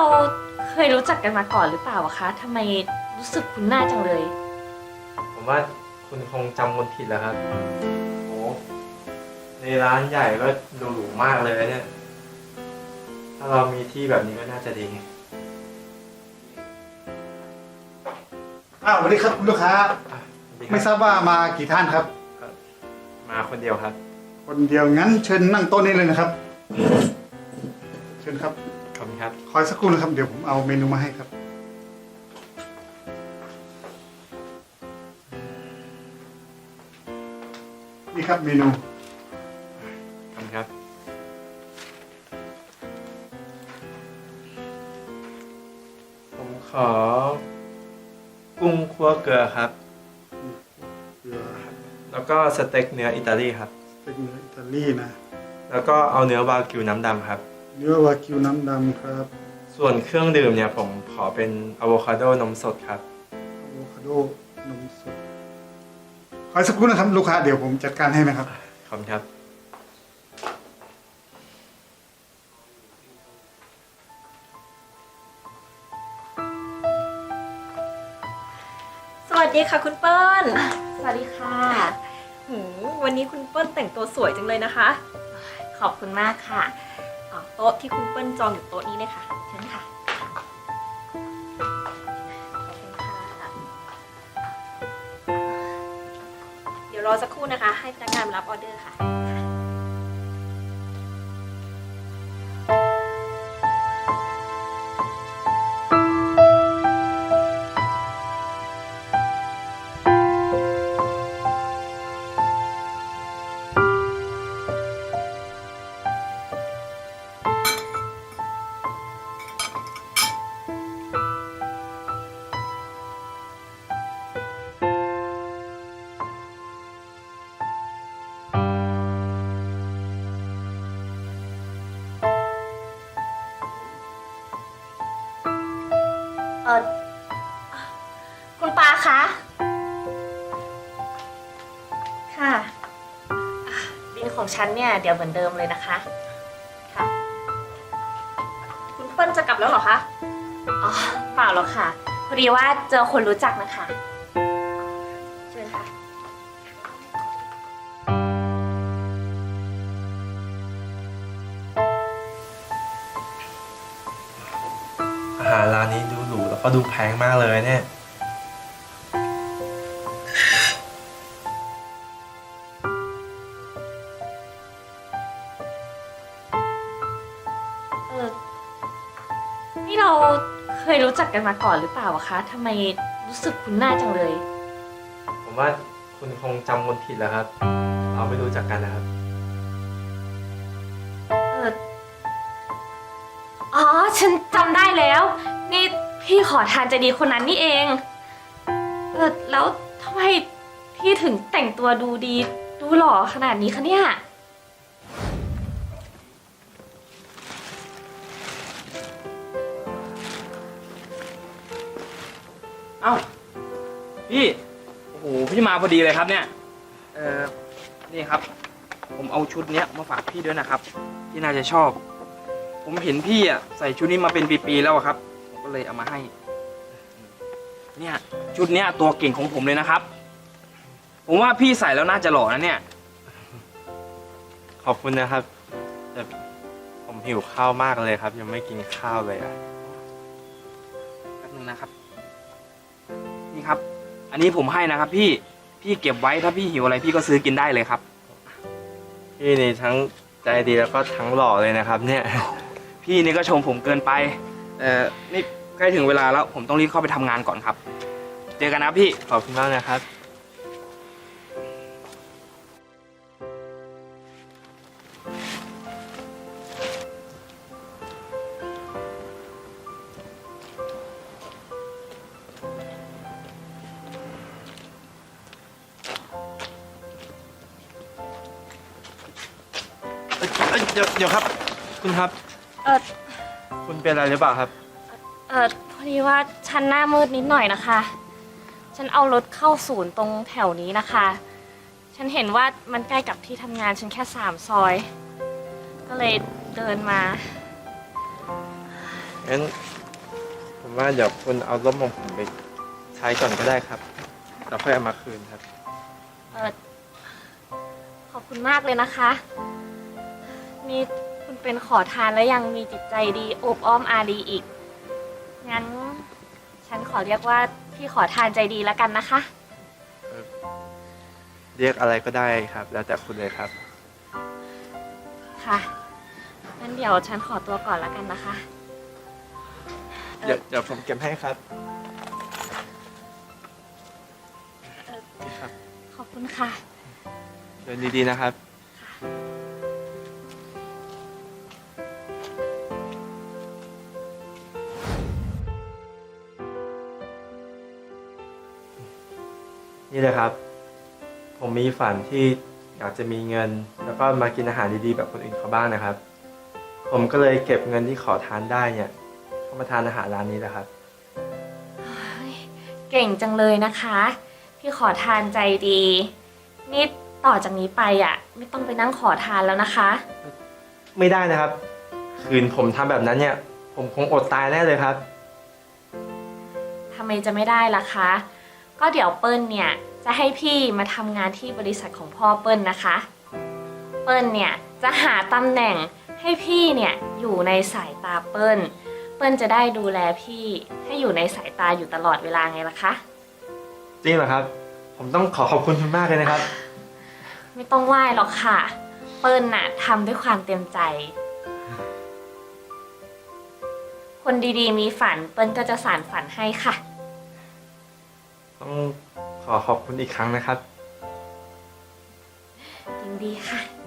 เราเคยรู้จักกันมาก่อนหรือเปล่าอะคะทำไมรู้สึกคุ้นหน้าจังเลย ผมว่าคุณคงจำคนผิดแล้วครับโอ้ในร้านใหญ่ก็ดูหรูมากเลยนะเนี่ย ถ้าเรามีที่แบบนี้ก็น่าจะดี อ้าวสวัสดีครับคุณลูกค้าอะดีคไม่ทรับราบว่ามากี่ท่านครับ มาคนเดียวครับ คนเดียวงั้นเชิญนั่งโต๊ะนี้เลยนะครับ เชิญครับขอบ คุณครับ คอยสักครู่นะครับ เดี๋ยวผมเอาเมนูมาให้ครับ นี่ครับเมนูขอบคุณครับ ผมขอ กุ้งคั่วเกลือครับ เกลือแล้วก็สเต็กเนื้ออิตาลีครับเป็นเนื้ออิตาลีนะ แล้วก็เอาเนื้อวากิวน้ำดำครับ เนื้อวากิวน้ำดำครับส่วนเครื่องดื่มเนี่ยผมขอเป็นอะโวคาโดนมสดครับ อะโวคาโดนมสดคอยสักครู่นะครับลูกค้าเดี๋ยวผมจัดการให้นะครับ ขอบคุณครับ สวัสดีค่ะคุณเปิ้ลสวัสดีค่ะ หืมวันนี้คุณเปิ้ลแต่งตัวสวยจังเลยนะคะ ขอบคุณมากค่ะอ๋อ โต๊ะที่คุณเปิ้ลจองอยู่โต๊ะนี้เลยค่ะ เชิญค่ะ ขอบคุณค่ะ เดี๋ยวรอสักครู่นะคะ ให้พนักงานมารับออเดอร์ค่ะ ออคุณปาคะ ค่ะ บินของฉันเนี่ยเดี๋ยวเหมือนเดิมเลยนะคะ ค่ะ คุณเปิ้ลจะกลับแล้วเหรอคะ อ๋อ เปล่าหรอกค่ะ พอดีว่าเจอคนรู้จักนะคะเชิญค่ะ อาหารร้านนี้ดู แล้วก็ดูแพงมากเลยเนี่ย เออนี่เราเคยรู้จักกันมาก่อนหรือเปล่าอะคะทำไมรู้สึกคุ้นหน้าจังเลย ผมว่าคุณคงจำคนผิดแล้วครับ เราไม่รู้จักกันนะครับ เอออ๋อ ฉันจำได้แล้ว นี่ พี่ขอทานใจะดีคนนั้นนี่เองเออแล้วทำไมพี่ถึงแต่งตัวดูดี ดูหล่อขนาดนี้คะเนี่ย เอ้าพี่ โอ้โห พี่มาพอดีเลยครับเนี่ย เออนี่ครับ ผมเอาชุดเนี้ยมาฝากพี่ด้วยนะครับ พี่น่าจะชอบ ผมเห็นพี่อะใส่ชุดนี้มาเป็นปีๆแล้วอะครับ ก็เลยเอามาให้ เนี่ย ชุดเนี้ยตัวเก่งของผมเลยนะครับ ผมว่าพี่ใส่แล้วน่าจะหล่อนะเนี่ย ขอบคุณนะครับ แต่ผมหิวข้าวมากเลยครับ ยังไม่กินข้าวเลยอะแป๊บนึงนะครับ นี่ครับ อันนี้ผมให้นะครับ พี่ พี่เก็บไว้ถ้าพี่หิวอะไรพี่ก็ซื้อกินได้เลยครับ พี่นี่ทั้งใจดีแล้วก็ทั้งหล่อเลยนะครับ เนี่ย พี่นี่ก็ชมผมเกินไป เอ่อนี่ใกล้ถึงเวลาแล้ว ผมต้องรีบเข้าไปทำงานก่อนครับ เจอกันนะครับพี่ ขอบคุณมากนะครับเอ้ยเอ้ยเดี๋ยวเดี๋ยวครับ คุณครับ เออ คุณเป็นอะไรหรือเปล่าครับ เออพอดีว่าฉันหน้ามืดนิดหน่อยนะคะ ฉันเอารถเข้าศูนย์ตรงแถวนี้นะคะ ฉันเห็นว่ามันใกล้กับที่ทำงานฉันแค่สามซอย ก็เลยเดินมา งั้นผมว่าเดี๋ยวคุณเอาร่มของผมไปใช้ก่อนก็ได้ครับเราค่อยเอามาคืนครับ เออขอบคุณมากเลยนะคะ นี่ คุณเป็นขอทานแล้วยังมีจิตใจดีโอบอ้อมอารีอีก งั้น ฉันขอเรียกว่าพี่ขอทานใจดีแล้วกันนะคะ เรียกอะไรก็ได้ครับ แล้วแต่คุณเลยครับ ค่ะงั้นเดี๋ยวฉันขอตัวก่อนแล้วกันนะคะเอ่อเดี๋ยวเดี๋ยวผมเก็บให้ครับเอ่อนี่ครับ ขอบคุณค่ะ เดินดีๆนะครับ นี่เลยครับ ผมมีฝันที่อยากจะมีเงิน แล้วก็มากินอาหารดีๆ แบบคนอื่นเขาบ้างนะครับ ผมก็เลยเก็บเงินที่ขอทานได้เนี่ยเข้ามาทานอาหารร้านนี้แหละครับเฮ้ยเก่งจังเลยนะคะ พี่ขอทานใจดีนี่ต่อจากนี้ไปอะ ไม่ต้องไปนั่งขอทานแล้วนะคะ ไม่ได้นะครับ คืนผมทำแบบนั้นเนี่ย ผมคงอดตายแน่เลยครับ ทำไมจะไม่ได้ล่ะคะ ก็เดี๋ยวเปิ้ลเนี่ยจะให้พี่มาทำงานที่บริษัทของพ่อเปิ้ลนะคะ เปิ้ลเนี่ยจะหาตำแหน่งให้พี่เนี่ยอยู่ในสายตาเปิ้ล เปิ้ลจะได้ดูแลพี่ให้อยู่ในสายตาอยู่ตลอดเวลาไงล่ะคะ จริงเหรอครับ ผมต้องขอขอบคุณคุณมากเลยนะครับ ไม่ต้องไหว้หรอกค่ะ เปิ้ลน่ะทำด้วยความเต็มใจ คนดีๆมีฝัน เปิ้ลก็จะสานฝันให้ค่ะต้อง ขอขอบคุณอีกครั้งนะครับ ยินดีค่ะ